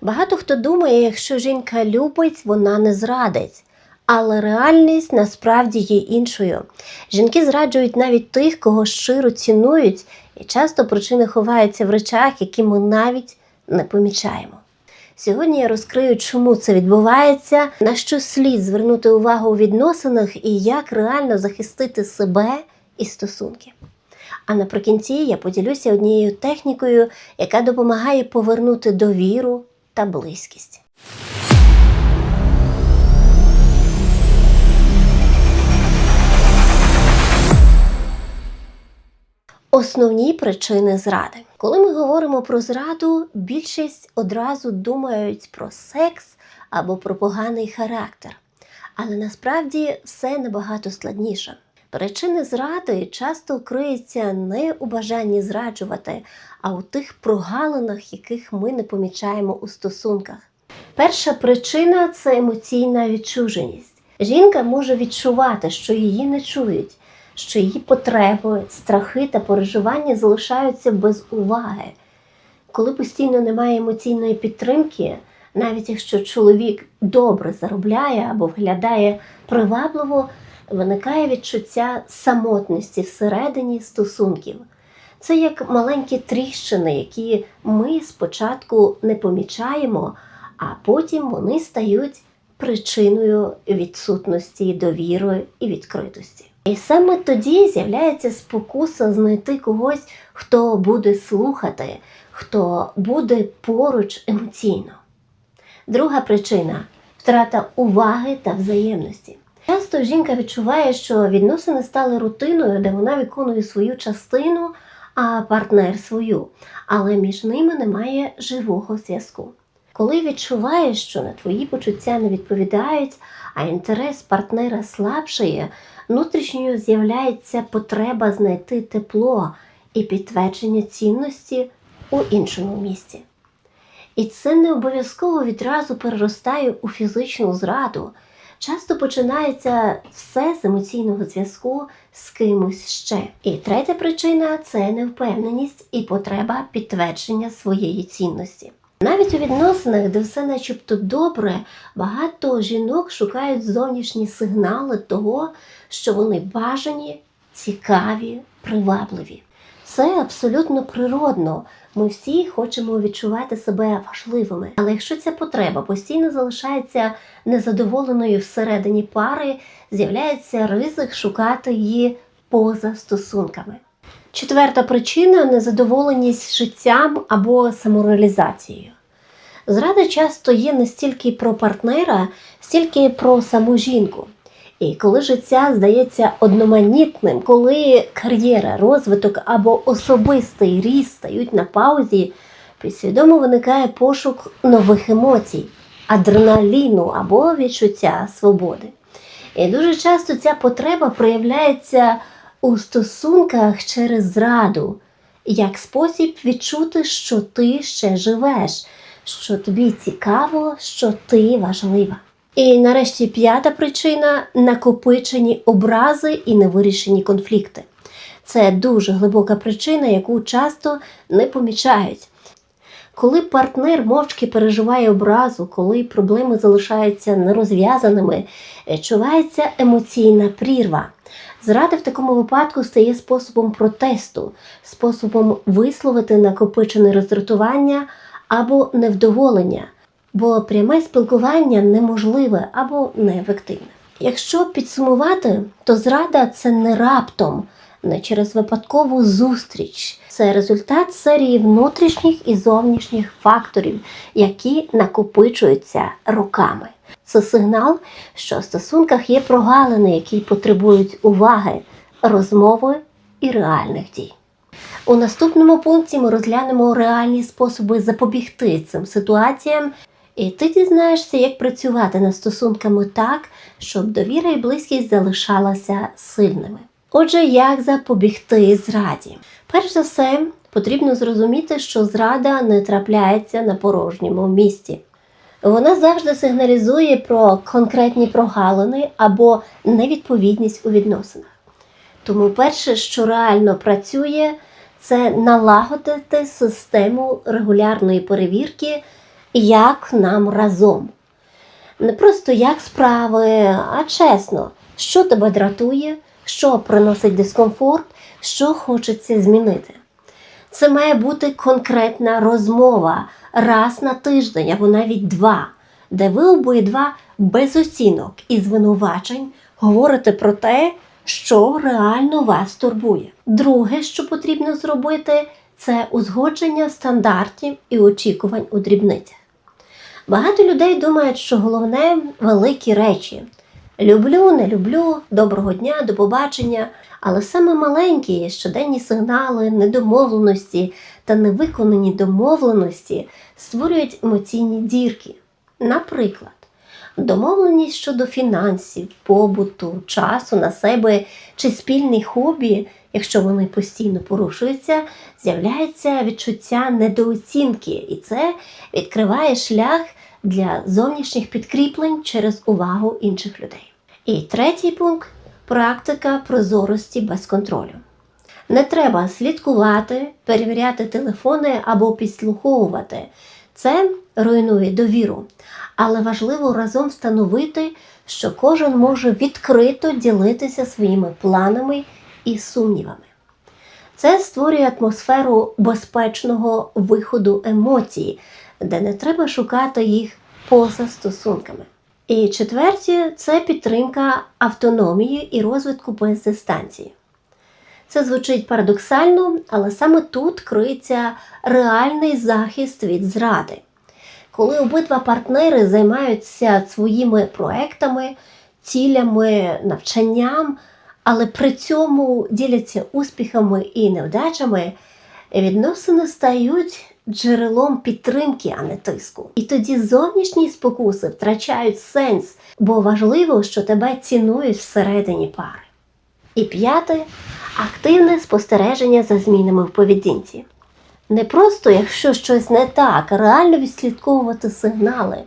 Багато хто думає, якщо жінка любить, вона не зрадить. Але реальність насправді є іншою. Жінки зраджують навіть тих, кого щиро цінують, і часто причини ховаються в речах, які ми навіть не помічаємо. Сьогодні я розкрию, чому це відбувається, на що слід звернути увагу у відносинах і як реально захистити себе і стосунки. А наприкінці я поділюся однією технікою, яка допомагає повернути довіру та близькість. Основні причини зради. Коли ми говоримо про зраду, більшість одразу думають про секс або про поганий характер. Але насправді все набагато складніше. Причини зради часто криються не у бажанні зраджувати, а у тих прогалинах, яких ми не помічаємо у стосунках. Перша причина це емоційна відчуженість. Жінка може відчувати, що її не чують, що її потреби, страхи та переживання залишаються без уваги. Коли постійно немає емоційної підтримки, навіть якщо чоловік добре заробляє або виглядає привабливо, виникає відчуття самотності всередині стосунків. Це як маленькі тріщини, які ми спочатку не помічаємо, а потім вони стають причиною відсутності довіри і відкритості. І саме тоді з'являється спокуса знайти когось, хто буде слухати, хто буде поруч емоційно. Друга причина втрата уваги та взаємності. Часто жінка відчуває, що відносини стали рутиною, де вона виконує свою частину, а партнер свою, але між ними немає живого зв'язку. Коли відчуваєш, що на твої почуття не відповідають, а інтерес партнера слабшає, внутрішньо з'являється потреба знайти тепло і підтвердження цінності у іншому місці. І це не обов'язково відразу переростає у фізичну зраду. Часто починається все з емоційного зв'язку з кимось ще. І третя причина це невпевненість і потреба підтвердження своєї цінності. Навіть у відносинах, де все начебто добре, багато жінок шукають зовнішні сигнали того, що вони бажані, цікаві, привабливі. Це абсолютно природно. Ми всі хочемо відчувати себе важливими. Але якщо ця потреба постійно залишається незадоволеною всередині пари, з'являється ризик шукати її поза стосунками. Четверта причина незадоволеність життям або самореалізацією. Зрада часто є не стільки про партнера, стільки про саму жінку. І коли життя здається одноманітним, коли кар'єра, розвиток або особистий ріст стають на паузі, підсвідомо виникає пошук нових емоцій, адреналіну або відчуття свободи. І дуже часто ця потреба проявляється у стосунках через зраду, як спосіб відчути, що ти ще живеш, що тобі цікаво, що ти важлива. І нарешті п'ята причина накопичені образи і невирішені конфлікти. Це дуже глибока причина, яку часто не помічають. Коли партнер мовчки переживає образу, коли проблеми залишаються нерозв'язаними, відчувається емоційна прірва. Зрада в такому випадку стає способом протесту, способом висловити накопичене роздратування або невдоволення, бо пряме спілкування неможливе або неефективне. Якщо підсумувати, то зрада це не раптом, не через випадкову зустріч. Це результат серії внутрішніх і зовнішніх факторів, які накопичуються роками. Це сигнал, що в стосунках є прогалини, які потребують уваги, розмови і реальних дій. У наступному пункті ми розглянемо реальні способи запобігти цим ситуаціям, і ти дізнаєшся, як працювати над стосунками так, щоб довіра і близькість залишалася сильними. Отже, як запобігти зраді? Перш за все, потрібно зрозуміти, що зрада не трапляється на порожньому місці. Вона завжди сигналізує про конкретні прогалини або невідповідність у відносинах. Тому перше, що реально працює, це налагодити систему регулярної перевірки, як нам разом. Не просто як справи, а чесно, що тебе дратує, що приносить дискомфорт, що хочеться змінити. Це має бути конкретна розмова раз на тиждень або навіть два, де ви обидва без оцінок і звинувачень говорите про те, що реально вас турбує. Друге, що потрібно зробити, це узгодження стандартів і очікувань у дрібницях. Багато людей думають, що головне великі речі. Люблю, не люблю, доброго дня, до побачення. Але саме маленькі щоденні сигнали, недомовленості та невиконані домовленості створюють емоційні дірки. Наприклад, домовленість щодо фінансів, побуту, часу на себе чи спільний хобі, якщо вони постійно порушуються, з'являється відчуття недооцінки, і це відкриває шлях для зовнішніх підкріплень через увагу інших людей. І третій пункт практика прозорості без контролю. Не треба слідкувати, перевіряти телефони або підслуховувати. Це руйнує довіру. Але важливо разом встановити, що кожен може відкрито ділитися своїми планами і сумнівами. Це створює атмосферу безпечного виходу емоцій, де не треба шукати їх поза стосунками. І четверте це підтримка автономії і розвитку без дистанції. Це звучить парадоксально, але саме тут криється реальний захист від зради. Коли обидва партнери займаються своїми проектами, цілями, навчанням, але при цьому діляться успіхами і невдачами, відносини стають джерелом підтримки, а не тиску. І тоді зовнішні спокуси втрачають сенс, бо важливо, що тебе цінують всередині пари. І п'яте активне спостереження за змінами в поведінці. Не просто, якщо щось не так, реально відслідковувати сигнали,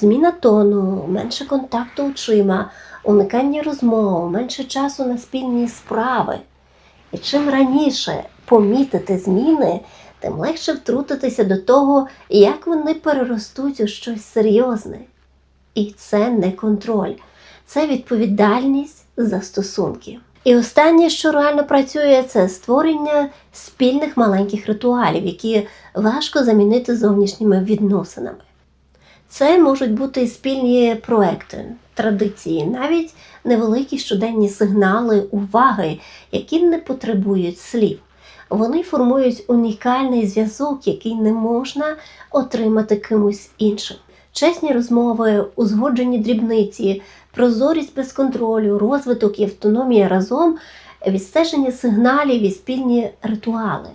зміна тону, менше контакту очима, уникання розмов, менше часу на спільні справи. І чим раніше помітити зміни, тим легше втрутитися до того, як вони переростуть у щось серйозне. І це не контроль, це відповідальність за стосунки. І останнє, що реально працює, це створення спільних маленьких ритуалів, які важко замінити зовнішніми відносинами. Це можуть бути спільні проекти, традиції, навіть невеликі щоденні сигнали уваги, які не потребують слів. Вони формують унікальний зв'язок, який не можна отримати кимось іншим. Чесні розмови, узгоджені дрібниці, прозорість без контролю, розвиток і автономія разом, відстеження сигналів і спільні ритуали.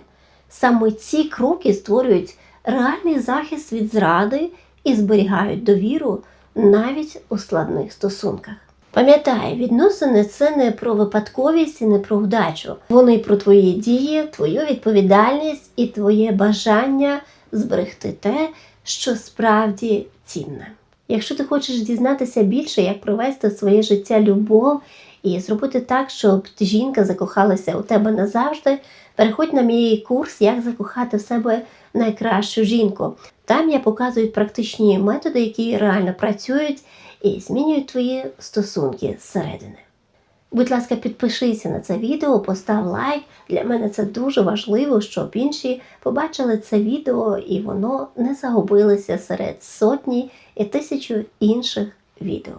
Саме ці кроки створюють реальний захист від зради і зберігають довіру навіть у складних стосунках. Пам'ятай, відносини це не про випадковість і не про вдачу. Вони про твої дії, твою відповідальність і твоє бажання зберегти те, що справді цінне. Якщо ти хочеш дізнатися більше, як провести своє життя любов і зробити так, щоб жінка закохалася у тебе назавжди, переходь на мій курс, як закохати в себе найкращу жінку. Там я показую практичні методи, які реально працюють і змінюють твої стосунки зсередини. Будь ласка, підпишися на це відео, постав лайк. Для мене це дуже важливо, щоб інші побачили це відео і воно не загубилося серед сотні і тисячу інших відео.